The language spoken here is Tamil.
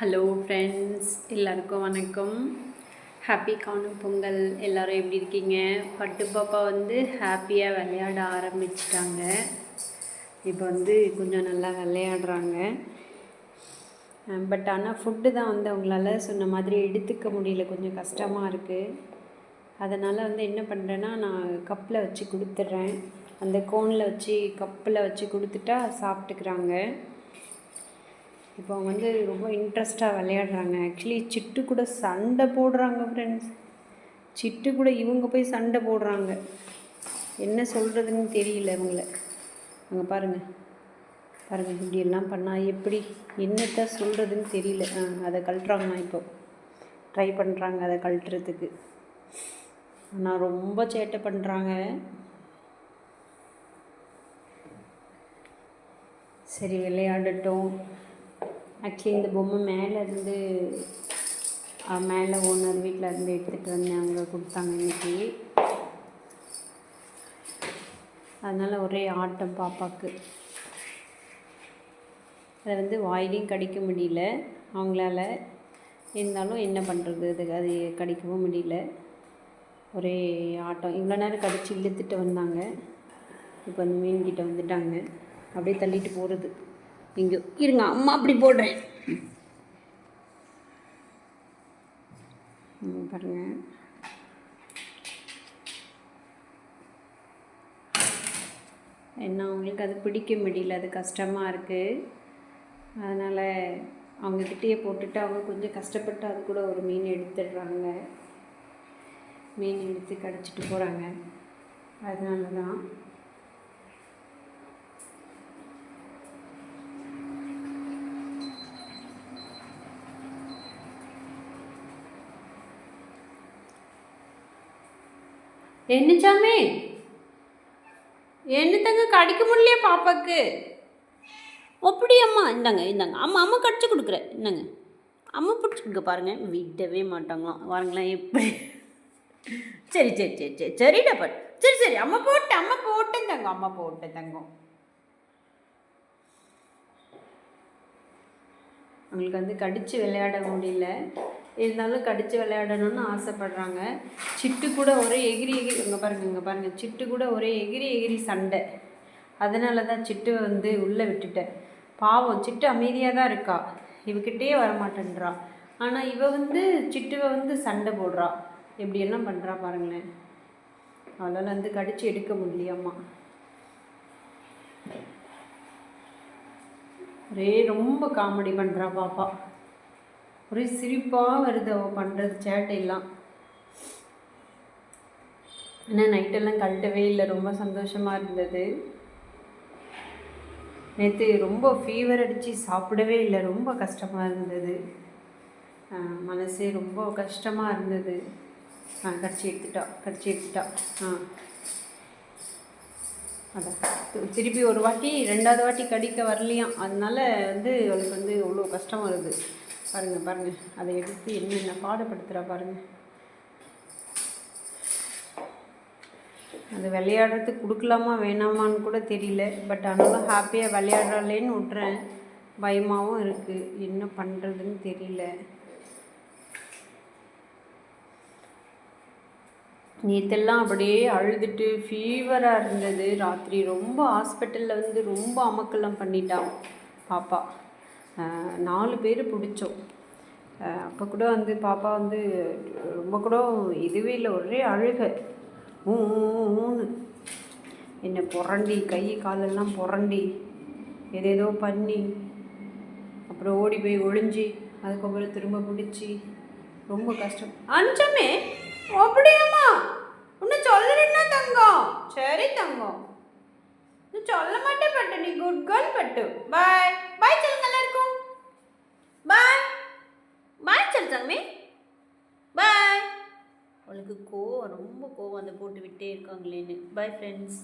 ஹலோ ஃப்ரெண்ட்ஸ் எல்லாருக்கும் வணக்கம். ஹாப்பி காணும் பொங்கல். எல்லோரும் எப்படி இருக்கீங்க? பட்டு பாப்பா வந்து ஹாப்பியாக விளையாட ஆரம்பிச்சிட்டாங்க. இப்போ வந்து கொஞ்சம் நல்லா விளையாடுறாங்க. பட் ஆனால் ஃபுட்டு தான் வந்து அவங்களால சொன்ன மாதிரி எடுத்துக்க முடியல. கொஞ்சம் கஷ்டமாக இருக்குது அதனால் வந்து என்ன பண்ணுறேன்னா நான் கப்பில் வச்சு கொடுத்துட்றேன். அந்த கோனில் வச்சு கப்பில் வச்சு கொடுத்துட்டா சாப்பிட்டுக்கிறாங்க. இப்போ அவங்க வந்து ரொம்ப இன்ட்ரெஸ்ட்டாக விளையாடுறாங்க. ஆக்சுவலி சிட்டு கூட சண்டை போடுறாங்க ஃப்ரெண்ட்ஸ் சிட்டு கூட இவங்க போய் சண்டை போடுறாங்க. என்ன சொல்கிறதுன்னு தெரியல இவங்கள. அங்கே பாருங்கள் பாருங்கள் இப்படி எல்லாம் பண்ணால் எப்படி? என்னத்த சொல்கிறதுன்னு தெரியல. ஆ அதை கழட்டுறாங்க இப்போ. ட்ரை பண்ணுறாங்க அதை கழட்டுறதுக்கு. ஆனால் ரொம்ப சேட்டை பண்ணுறாங்க சரி விளையாடட்டும். ஆக்சுவலி இந்த பொம்மை மேலே இருந்து மேலே ஓனர் வீட்டில் இருந்து எடுத்துகிட்டு வந்தேன் அவங்க கொடுத்தாங்க இன்றைக்கி அதனால் ஒரே ஆட்டம் பாப்பாவுக்கு அதை வந்து வாயிலையும் கடிக்க முடியல. அவங்களால இருந்தாலும் என்ன பண்ணுறது அது அது கடிக்கவும் முடியல. ஒரே ஆட்டம். இவ்வளோ நேரம் கடிச்சு இழுத்துட்டு வந்தாங்க. இப்போ அந்த மீன்கிட்ட வந்துட்டாங்க. அப்படியே தள்ளிட்டு போகிறது இங்கே இருங்க அம்மா அப்படி போடுறேன். பாருங்க. என்ன அவங்களுக்கு அது பிடிக்க முடியல அது கஷ்டமாக இருக்குது அதனால் அவங்கக்கிட்டேயே போட்டுட்டு அவங்க கொஞ்சம் கஷ்டப்பட்டு அது கூட ஒரு மீன் எடுத்துடுறாங்க. மீன் எடுத்து கடிச்சிட்டு போகிறாங்க அதனால தான் என்னச்சாமே என்னத்தங்க கடிக்க முடியலையே பாப்பாக்கு? அப்படியம்மா இந்தாங்க இந்தாங்க. அம்மா அம்மா கடிச்சு கொடுக்குறேன். இந்தாங்க. அம்மா பிடிச்சிக்க பாருங்கள் விடவே மாட்டாங்களாம். வாருங்களேன் எப்படி? சரி சரி சரி சரி சரிடா பட் சரி சரி அம்மா போட்டு அம்மா போட்டேன் தங்கம் அம்மா போட்டேன் தங்கம். அவங்களுக்கு வந்து கடித்து விளையாட முடியல. இருந்தாலும் கடித்து விளையாடணும்னு ஆசைப்படுறாங்க. சிட்டு கூட ஒரே எகிரி எகிரி இங்கே பாருங்கள் இங்கே பாருங்கள் சிட்டு கூட ஒரே எகிரி எகிரி சண்டை. அதனால தான் சிட்டு வந்து உள்ளே விட்டுட்டேன் பாவம் சிட்டு அமைதியாக தான் இருக்கா. இவகிட்டே வரமாட்டேன்றா. ஆனால் இவ வந்து சிட்டுவை வந்து சண்டை போடுறா. எப்படியெல்லாம் பண்ணுறா பாருங்களேன். அவளால் வந்து கடித்து எடுக்க முடியலையாம்மா. ஒரே ரொம்ப காமெடி பண்ணுறா பாப்பா. ஒரே சிரிப்பாக வருது அவள் பண்ணுறது சேட்டையெல்லாம் ஆனால் நைட்டெல்லாம் கழட்டவே இல்லை. ரொம்ப சந்தோஷமாக இருந்தது. நேற்று ரொம்ப ஃபீவர் அடித்து சாப்பிடவே இல்லை. ரொம்ப கஷ்டமாக இருந்தது. மனசே ரொம்ப கஷ்டமாக இருந்தது. ஆ கடிச்சு எடுத்துட்டா கடிச்சி எடுத்துட்டா. ஆ. அதான். திருப்பி ஒரு வாட்டி ரெண்டாவது வாட்டி கடிக்க வரலையாம். அதனால வந்து அவளுக்கு வந்து அவ்வளோ கஷ்டம் வருது. பாருங்கள் பாருங்கள் அதை எடுத்து என்னென்ன பாடப்படுத்துகிறா பாருங்கள் அது விளையாடுறதுக்கு கொடுக்கலாமா வேணாமான்னு கூட தெரியல. பட் ஆனாலும் ஹாப்பியாக விளையாடுறாளேன்னு விட்றேன் பயமாகவும் இருக்குது என்ன பண்ணுறதுன்னு தெரியல. நேற்றெல்லாம் அப்படியே அழுதுட்டு ஃபீவராக இருந்தது. ராத்திரி ரொம்ப ஹாஸ்பிட்டலில் வந்து ரொம்ப அமக்கலம் பண்ணிட்டான் பாப்பா. நாலு பேர் பிடிச்சோம். அப்போ கூட வந்து பாப்பா வந்து ரொம்ப கூட இதுவே இல்லை ஒரே அழுக. ஊன்னு. என்னை புரண்டி கை காலெல்லாம் புரண்டி ஏதேதோ பண்ணி அப்புறம் ஓடி போய் ஒழிஞ்சி அதுக்கப்புறம் திரும்ப பிடிச்சி. ரொம்ப கஷ்டம். அஞ்சமே? அப்படியாம்மா? இன்னும் சொல்லுறேன்னா தங்கம். சரி தங்கம். சொல்ல மாட்டேன் பட்டு நீ குட் கேர்ள் பட்டு. பாய் பாய் பாய் தங்கமே பாய் அவளுக்கு கோவம் ரொம்ப கோவம் அந்த போட்டு விட்டே இருக்காங்களேன்னு. Bye friends